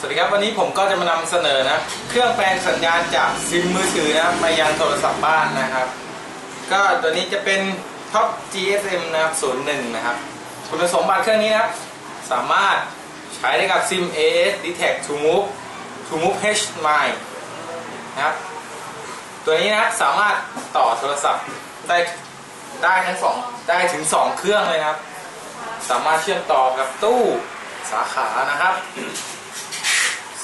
สวัสดีครับวันนี้ผมก็จะมานำเสนอนะเครื่องแปลงสัญญาณจากซิมมือถือนะมายังโทรศัพท์บ้านนะครับ ก็ตัวนี้จะเป็น Top GSM นะครับ01 นะครับ คุณสมบัติเครื่องนี้นะสามารถใช้ได้กับซิม AS Detect to Move to Move H Mine นะครับตัวนี้นะสามารถต่อโทรศัพท์ได้ได้ทั้งสองได้ถึง 2 เครื่องเลยนะครับ สามารถเชื่อมต่อกับตู้สาขานะครับ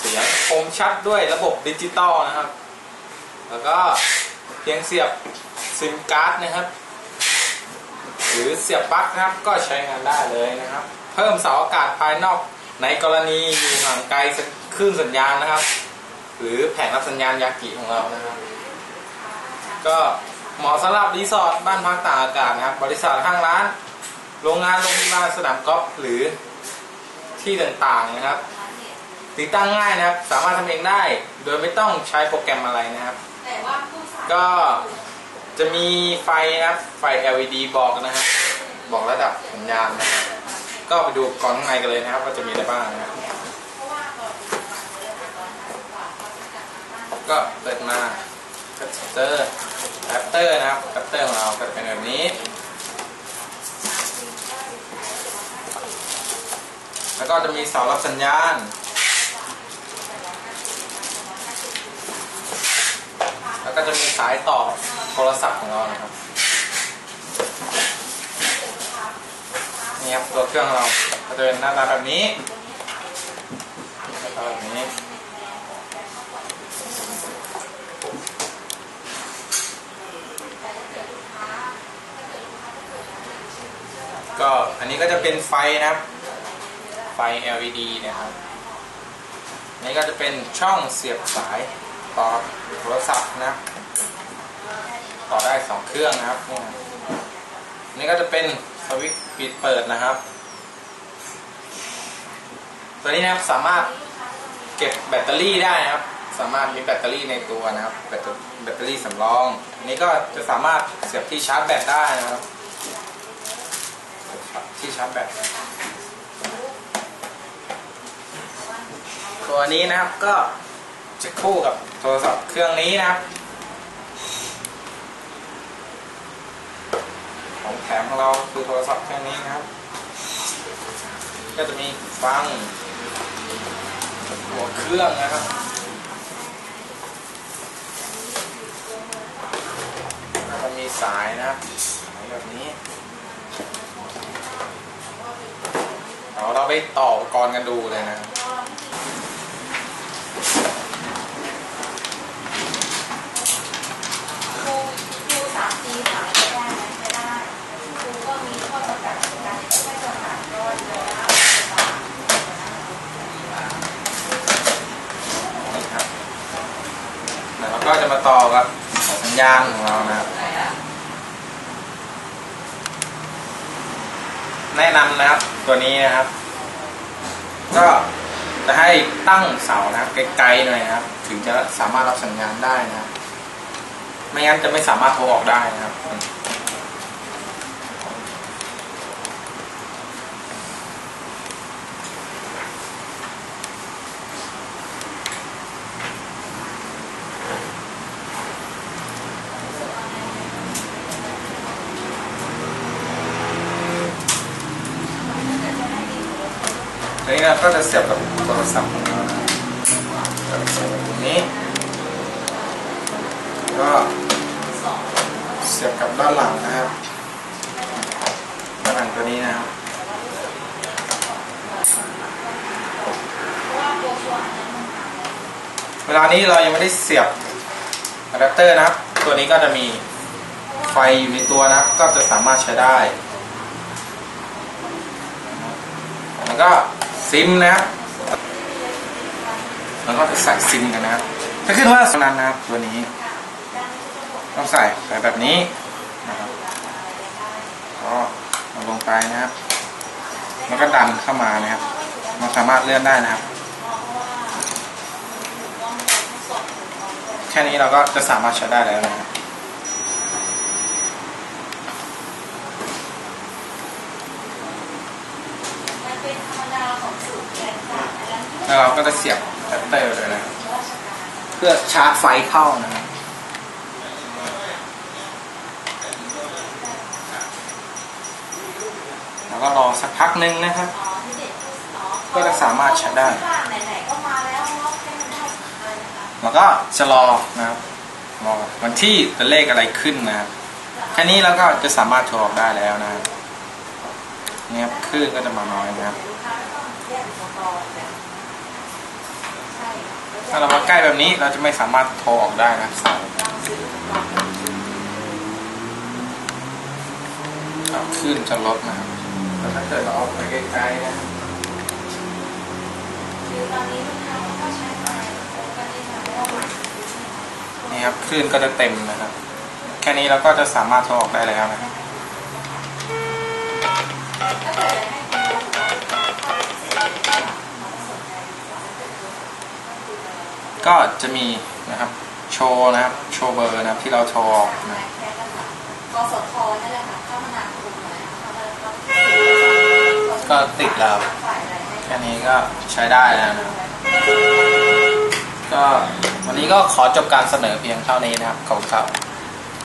สียงคมชัดด้วยระบบดิจิตอลนะครับ แล้วก็เพียงเสียบซิมการ์ดนะครับ หรือเสียบปลั๊กนะครับก็ใช้งานได้เลยนะครับ เพิ่มเสาอากาศภายนอกในกรณีอยู่ห่างไกลคลื่นสัญญาณนะครับ หรือแผงรับสัญญาณยากิของเรานะครับ ก็เหมาะสำหรับรีสอร์ทบ้านพักตากอากาศนะครับ บริษัทห้างร้าน โรงงานโรงพยาบาลสนามกอล์ฟหรือที่ต่างๆนะครับ ติดตั้งง่ายนะครับ สามารถทำเองได้ โดยไม่ต้องใช้โปรแกรมอะไรนะครับ แต่ว่าผู้สาวก็จะมีไฟนะครับ ไฟ LED บอกนะฮะบอกระดับสัญญาณนะครับก็ไปดูอุปกรณ์ข้างในกันเลยนะครับ ว่าจะมีอะไรบ้างนะครับก็เปิดมาก็เจอแรปเตอร์นะครับแรปเตอร์ของเราก็จะเป็นแบบนี้ แล้วก็จะมีเสารับสัญญาณ แล้ว ก็จะมีสายต่อโทรศัพท์ของเรานะครับนี่ครับตัวเครื่องเราก็จะเป็นหน้าตาแบบนี้หน้าตาแบบนี้ก็อันนี้ก็จะเป็นไฟนะครับ ไฟ LED นะครับนี่ก็จะเป็นช่องเสียบสาย ต่อโทรศัพท์นะ ต่อได้สองเครื่องนะครับนี่นนี่ก็จะเป็นสวิตช์ปิดเปิดนะครับ ตัวนี้นะครับสามารถเก็บแบตเตอรี่ได้นะครับ สามารถมีแบตเตอรี่ในตัวนะครับ แบตแบตเตอรี่สำรองอันนี้ก็จะสามารถเสียบที่ชาร์จแบตได้นะครับ ที่ชาร์จแบตตัวนี้นะครับก็ จะคู่กับโทรศัพท์เครื่องนี้นะครับของแถมของเราคือโทรศัพท์เครื่องนี้นะครับ ก็จะมีฟังหัวเครื่องนะครับแล้วก็มีสายนะครับสายแบบนี้เอาเราไปต่อกรกันดูเลยนะครับ ครูครูสามปีสามไม่ได้นะไม่ได้ครูก็มีข้อจำกัดในการที่ไม่จำกัดก็เลยนะ นี่ครับแล้วเราก็จะมา ต่อกับสัญญาณของเรานะครับ แนะนำนะครับตัวนี้นะครับ ก็จะให้ตั้งเสานะครับไกลๆหน่อยนะครับ ถึงจะสามารถรับสัญญาณได้นะครับ ไม่งั้นจะไม่สามารถโทรออกได้นะครับ ทีนี้เราก็จะเสียบกับโทรศัพท์ของเรานะครับก็เสียบแบบนี้ ก็เสียบกับด้านหลังนะครับ ด้านหลังตัวนี้นะครับเวลานี้เรายังไม่ได้เสียบอะแดปเตอร์นะครับ ตัวนี้ก็จะมีไฟอยู่ในตัวนะครับ ก็จะสามารถใช้ได้ แล้วก็ ซิมนะครับแล้วก็จะใส่ซิมกันนะครับถ้าขึ้นว่าสนันนะครับตัวนี้ต้องใส่ใส่แบบนี้นะครับก็เอาลงไปนะครับ แล้วก็ดันเข้ามานะครับ มันสามารถเลื่อนได้นะครับ แค่นี้เราก็จะสามารถใช้ได้แล้วนะครับ มันเป็นธรรมดาของสูตร แล้วเราก็จะเสียบแบตเตอร์เลยนะเพื่อชาร์จไฟเข้านะครับแล้วก็รอสักพักหนึ่งนะครับ ก็จะสามารถใช้ได้ไหนๆก็มาแล้วล็อกให้มันได้เลยนะคะแล้วก็จะรอนะครับรอวันที่ตัวเลขอะไรขึ้นนะครับแค่นี้เราก็จะสามารถโทรออกได้แล้วนะครับนี่ครับคลื่นก็จะมาน้อยนะครับ ถ้าเรามาใกล้แบบนี้เราจะไม่สามารถโทรออกได้นะครับสายต้องซื้ออุปกรณ์ครับคลื่นจะลดนะครับแต่ถ้าเกิดเราเอาไปใกล้ๆนะครับคือตอนนี้ลูกค้าก็ใช้ไฟก็ได้ค่ะเพราะว่ามันนี่ครับคลื่นก็จะเต็มนะครับ แค่นี้เราก็จะสามารถโทรออกได้แล้วนะครับ ก็จะมีนะครับโชว์นะครับโชว์เบอร์นะครับที่เราโทรออกนะแค่ก็ค่ะกสทนั่นแหละค่ะเข้ามานาคมเลยเข้ามาก็ก็ติดแล้วแค่นี้ก็ใช้ได้แล้วนะครับก็วันนี้ก็ขอจบการเสนอเพียงเท่านี้นะครับขอบคุณครับ